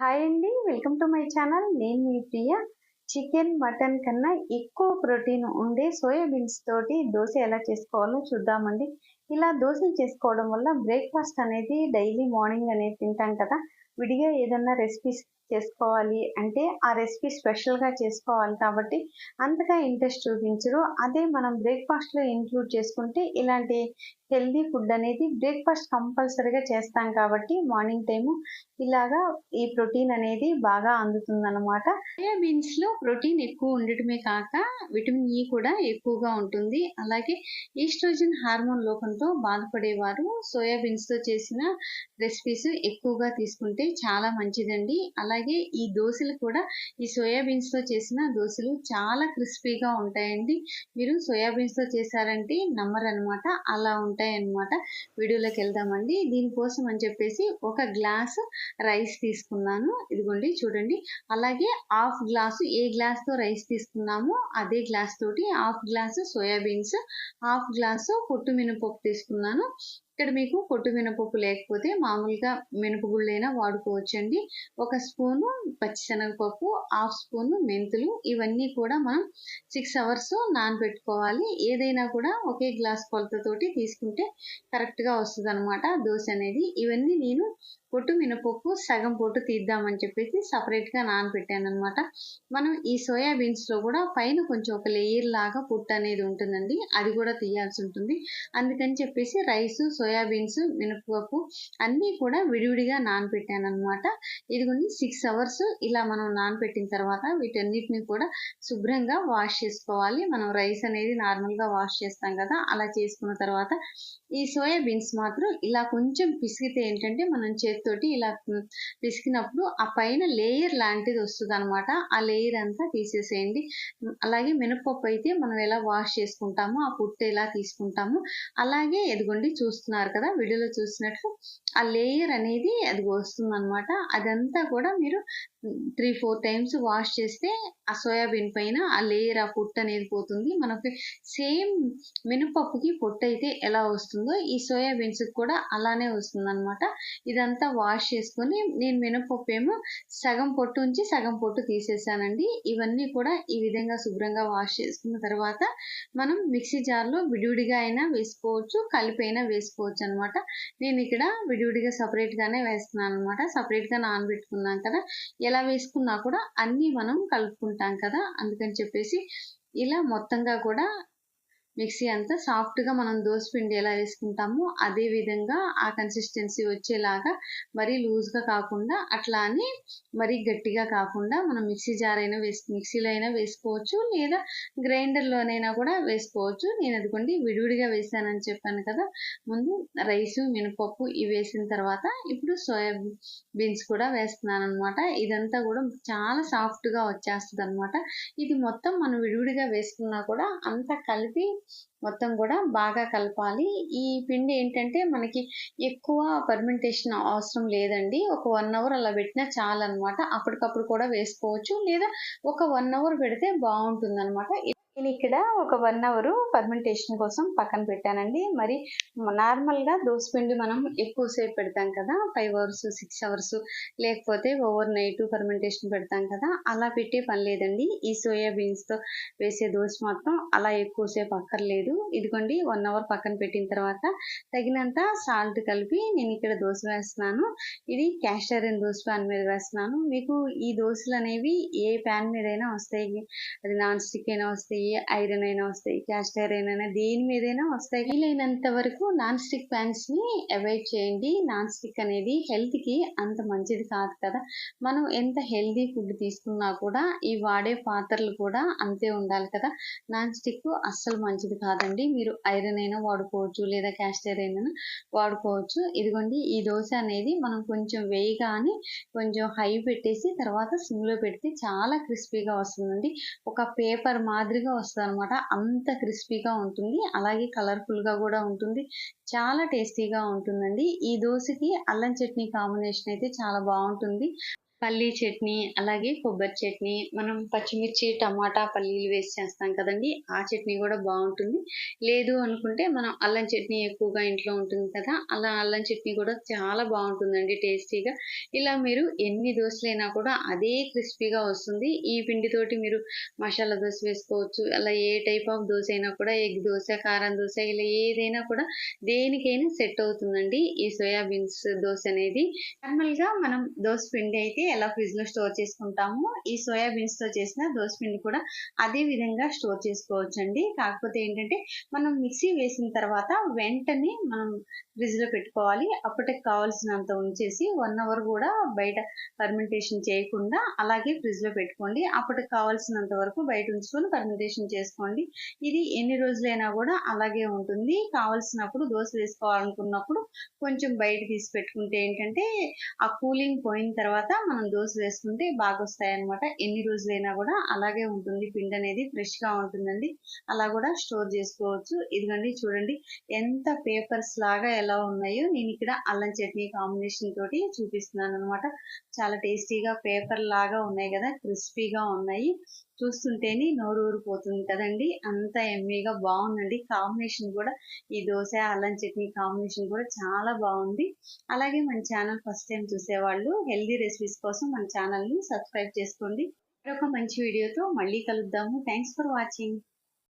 Hi అండి. Welcome to my channel. నేను మీ ప్రియ. చికెన్ మటన్ కన్నా ఎక్కువ ప్రోటీన్ ఉండే సోయాబీన్స్ తోటి దోశ ఎలా చేసుకోవాలో చూద్దామండి. ఇలా దోశలు చేసుకోవడం వల్ల బ్రేక్ఫాస్ట్ అనేది డైలీ మార్నింగ్ అనేది తింటాం కదా. విడిగా ఏదన్నా రెసిపీస్ చేసుకోవాలి అంటే ఆ రెసిపీ స్పెషల్గా చేసుకోవాలి కాబట్టి అంతగా ఇంట్రెస్ట్ చూపించరు. అదే మనం బ్రేక్ఫాస్ట్లో ఇంక్లూడ్ చేసుకుంటే ఇలాంటి హెల్దీ ఫుడ్ అనేది బ్రేక్ఫాస్ట్ కంపల్సరీగా చేస్తాం కాబట్టి మార్నింగ్ టైము ఇలాగా ఈ ప్రోటీన్ అనేది బాగా అందుతుందన్నమాట. సోయాబీన్స్లో ప్రోటీన్ ఎక్కువ ఉండటమే కాక విటమిన్ ఈ e కూడా ఎక్కువగా ఉంటుంది. అలాగే ఈస్ట్రోజన్ హార్మోన్ లోపంతో బాధపడేవారు. సోయాబీన్స్తో చేసిన రెసిపీస్ ఎక్కువగా తీసుకుంటే చాలా మంచిదండి. అలాగే ఈ దోశలు కూడా ఈ సోయాబీన్స్తో చేసిన దోశలు చాలా క్రిస్పీగా ఉంటాయండి. మీరు సోయాబీన్స్తో చేశారంటే నమ్మరనమాట. అలా ఉంటాయన్నమాట. వీడియోలోకి వెళ్దామండి. దీనికోసం అని చెప్పేసి ఒక గ్లాస్ రైస్ తీసుకున్నాను. ఇదిగోండి చూడండి. అలాగే హాఫ్ గ్లాసు ఏ గ్లాస్తో రైస్ తీసుకున్నామో అదే గ్లాస్ తోటి half glass soybeans half glass పొట్టు మినపప్పు తీసుకున్నాను. ఇక్కడ మీకు పొట్టు మినపప్పు లేకపోతే మామూలుగా మినపగుళ్ళైనా వాడుకోవచ్చండి. ఒక స్పూను పచ్చిశనగపప్పు హాఫ్ స్పూను మెంతులు ఇవన్నీ కూడా మనం సిక్స్ అవర్స్ నానబెట్టుకోవాలి. ఏదైనా కూడా ఒకే గ్లాస్ కొలతతోటి తీసుకుంటే కరెక్ట్గా వస్తుంది అనమాట దోశ అనేది. ఇవన్నీ నేను పొట్టు మినపప్పు సగం పొట్టు తీద్దామని చెప్పేసి సపరేట్గా నానబెట్టాను అనమాట మనం ఈ సోయాబీన్స్లో కూడా పైన కొంచెం ఒక లేయర్ లాగా పొట్టు అనేది ఉంటుందండి. అది కూడా తీయాల్సి ఉంటుంది. అందుకని చెప్పేసి రైస్ సోయాబీన్స్ మినపప్పు అన్నీ కూడా విడివిడిగా నానబెట్టాను అనమాట ఇదిగోండి సిక్స్ అవర్స్ ఇలా మనం నానబెట్టిన తర్వాత వీటన్నిటిని కూడా శుభ్రంగా వాష్ చేసుకోవాలి. మనం రైస్ అనేది నార్మల్గా వాష్ చేస్తాం కదా అలా చేసుకున్న తర్వాత ఈ సోయాబీన్స్ మాత్రం ఇలా కొంచెం పిసికితే ఏంటంటే మనం చేతితోటి ఇలా పిసికినప్పుడు ఆ పైన లేయర్ లాంటిది వస్తుంది అనమాట ఆ లేయర్ అంతా తీసేసేయండి. అలాగే మినపప్పు అయితే మనం ఎలా వాష్ చేసుకుంటామో ఆ పుట్టు ఎలా తీసుకుంటామో అలాగే ఎదుగుండి చూస్తున్నారు కదా వీడియోలో చూసినట్లు ఆ లేయర్ అనేది అది వస్తుంది అనమాట అదంతా కూడా మీరు త్రీ ఫోర్ టైమ్స్ వాష్ చేస్తే ఆ సోయాబీన్ పైన ఆ లేయర్ ఆ పొట్టు అనేది పోతుంది. మనకి సేమ్ మినపప్పుకి పొట్టు అయితే ఎలా వస్తుందో ఈ సోయాబీన్స్ కూడా అలానే వస్తుంది అనమాట ఇదంతా వాష్ చేసుకొని నేను మినపప్పు ఏమో సగం పొట్టు ఉంచి సగం పొట్టు తీసేసానండి. ఇవన్నీ కూడా ఈ విధంగా శుభ్రంగా వాష్ చేసుకున్న తర్వాత మనం మిక్సీ జార్లో విడివిడిగా అయినా వేసుకోవచ్చు కలిపైనా వేసుకోవచ్చు. వేసుకోవచ్చు అనమాట నేను ఇక్కడ విడివిడిగా సపరేట్గానే వేస్తున్నాను అనమాట సపరేట్గా నానబెట్టుకున్నాను కదా. ఎలా వేసుకున్నా కూడా అన్నీ మనం కలుపుకుంటాం కదా. అందుకని చెప్పేసి ఇలా మొత్తంగా కూడా మిక్సీ అంతా సాఫ్ట్గా మనం దోశ పిండి ఎలా వేసుకుంటామో అదే విధంగా ఆ కన్సిస్టెన్సీ వచ్చేలాగా మరీ లూజ్గా కాకుండా అట్లా అని మరీ గట్టిగా కాకుండా మనం మిక్సీ జార్ అయినా వేసు మిక్సీలో అయినా వేసుకోవచ్చు లేదా గ్రైండర్లోనైనా కూడా వేసుకోవచ్చు. నేను అదిగోండి విడివిడిగా వేసానని చెప్పాను కదా. ముందు రైస్ మినపప్పు ఇవి వేసిన తర్వాత ఇప్పుడు సోయా బీన్స్ కూడా వేస్తున్నాను అనమాట ఇదంతా కూడా చాలా సాఫ్ట్గా వచ్చేస్తుంది అనమాట ఇది మొత్తం మనం విడివిడిగా వేసుకున్నా కూడా అంతా కలిపి మొత్తం కూడా బాగా కలపాలి. ఈ పిండి ఏంటంటే మనకి ఎక్కువ పర్మెంటేషన్ అవసరం లేదండి. ఒక వన్ అవర్ అలా పెట్టినా చాలు అనమాట అప్పటికప్పుడు కూడా వేసుకోవచ్చు. లేదా ఒక వన్ అవర్ పెడితే బాగుంటుంది అనమాట నేను ఇక్కడ ఒక వన్ అవర్ పర్మెంటేషన్ కోసం పక్కన పెట్టానండి. మరి నార్మల్గా పిండి మనం ఎక్కువసేపు పెడతాం కదా ఫైవ్ అవర్స్ సిక్స్ అవర్స్ లేకపోతే ఓవర్ నైట్ ఫర్మెంటేషన్ పెడతాం కదా అలా పెట్టే పని లేదండి. ఈ సోయా బీన్స్తో వేసే దోశ మాత్రం అలా ఎక్కువసేపు అక్కర్లేదు. ఇదిగోండి వన్ అవర్ పక్కన పెట్టిన తర్వాత తగినంత సాల్ట్ కలిపి నేను ఇక్కడ దోశ వేస్తున్నాను. ఇది క్యాస్టరైన్ దోశ ప్యాన్ మీద వేస్తున్నాను. మీకు ఈ దోశలు అనేవి ఏ ప్యాన్ మీదైనా వస్తాయి. అది నాన్ స్టిక్ అయినా వస్తాయి ఐరన్ అయినా వస్తాయి క్యాస్ట్ ఐరన్ అయినా దేని మీదైనా వస్తాయి. వీలైనంత వరకు నాన్ స్టిక్ ప్యాన్స్ని అవాయిడ్ చేయండి. నాన్ స్టిక్ అనేది హెల్త్కి అంత మంచిది కాదు కదా. మనం ఎంత హెల్దీ ఫుడ్ తీసుకున్నా కూడా ఈ వాడే పాత్రలు కూడా అంతే ఉండాలి కదా. నాన్ స్టిక్ అస్సలు మంచిది కాదండి. మీరు ఐరన్ అయినా వాడుకోవచ్చు లేదా క్యాస్ట్ ఐరన్ అయినా వాడుకోవచ్చు. ఇదిగోండి ఈ దోశ అనేది మనం కొంచెం వేయగానే కొంచెం హై పెట్టేసి తర్వాత సిమ్లో పెడితే చాలా క్రిస్పీగా వస్తుందండి. ఒక పేపర్ మాదిరిగా వస్తుంది అనమాట అంత క్రిస్పీగా ఉంటుంది. అలాగే కలర్ఫుల్గా కూడా ఉంటుంది. చాలా టేస్టీగా ఉంటుందండి. ఈ దోశకి అల్లం చట్నీ కాంబినేషన్ అయితే చాలా బాగుంటుంది. పల్లీ చట్నీ అలాగే కొబ్బరి చట్నీ మనం పచ్చిమిర్చి టమాటా పల్లీలు వేసి చేస్తాం కదండి. ఆ చట్నీ కూడా బాగుంటుంది. లేదు అనుకుంటే మనం అల్లం చట్నీ ఎక్కువగా ఇంట్లో ఉంటుంది కదా అలా అల్లం చట్నీ కూడా చాలా బాగుంటుందండి టేస్టీగా. ఇలా మీరు ఎన్ని దోశలైనా కూడా అదే క్రిస్పీగా వస్తుంది. ఈ పిండితోటి మీరు మసాలా దోశ వేసుకోవచ్చు అలా ఏ టైప్ ఆఫ్ దోశ అయినా కూడా ఎగ్ దోశ కారం దోశ ఇలా ఏదైనా కూడా దేనికైనా సెట్ అవుతుందండి ఈ సోయాబీన్స్ దోశ అనేది. నార్మల్గా మనం దోశ పిండి అయితే ఎలా ఫ్రిడ్జ్లో స్టోర్ చేసుకుంటాము ఈ సోయాబీన్స్తో చేసిన దోశ పిండి కూడా అదే విధంగా స్టోర్ చేసుకోవచ్చండి. కాకపోతే ఏంటంటే మనం మిక్సీ వేసిన తర్వాత వెంటనే మనం ఫ్రిడ్జ్లో పెట్టుకోవాలి. అప్పటికి కావాల్సినంత ఉంచేసి వన్ అవర్ కూడా బయట ఫర్మెంటేషన్ చేయకుండా అలాగే ఫ్రిడ్జ్లో పెట్టుకోండి. అప్పటికి కావాల్సినంత వరకు బయట ఉంచుకొని ఫర్మెంటేషన్ చేసుకోండి. ఇది ఎన్ని రోజులైనా కూడా అలాగే ఉంటుంది. కావాల్సినప్పుడు దోశ వేసుకోవాలనుకున్నప్పుడు కొంచెం బయట తీసి పెట్టుకుంటే ఏంటంటే ఆ కూలింగ్ పోయిన తర్వాత మనం మనం దోశ వేసుకుంటే బాగా వస్తాయి అనమాట ఎన్ని రోజులైనా కూడా అలాగే ఉంటుంది. పిండి అనేది ఫ్రెష్గా ఉంటుందండి. అలా కూడా స్టోర్ చేసుకోవచ్చు. ఇదిగోండి చూడండి ఎంత పేపర్స్ లాగా ఎలా ఉన్నాయో నేను ఇక్కడ అల్లం చట్నీ కాంబినేషన్ తోటి చూపిస్తున్నాను అనమాట చాలా టేస్టీగా పేపర్ లాగా ఉన్నాయి కదా క్రిస్పీగా ఉన్నాయి. చూస్తుంటేనే నోరు ఊరిపోతుంది కదండి. అంత ఎమ్మీగా బాగుందండి. కాంబినేషన్ కూడా ఈ దోశ అల్లం చట్నీ కాంబినేషన్ కూడా చాలా బాగుంది. అలాగే మన ఛానల్ ఫస్ట్ టైం చూసేవాళ్ళు హెల్దీ రెసిపీస్ కోసం మన ఛానల్ని సబ్స్క్రైబ్ చేసుకోండి. మరొక మంచి వీడియోతో మళ్ళీ కలుద్దాము. Thanks for watching.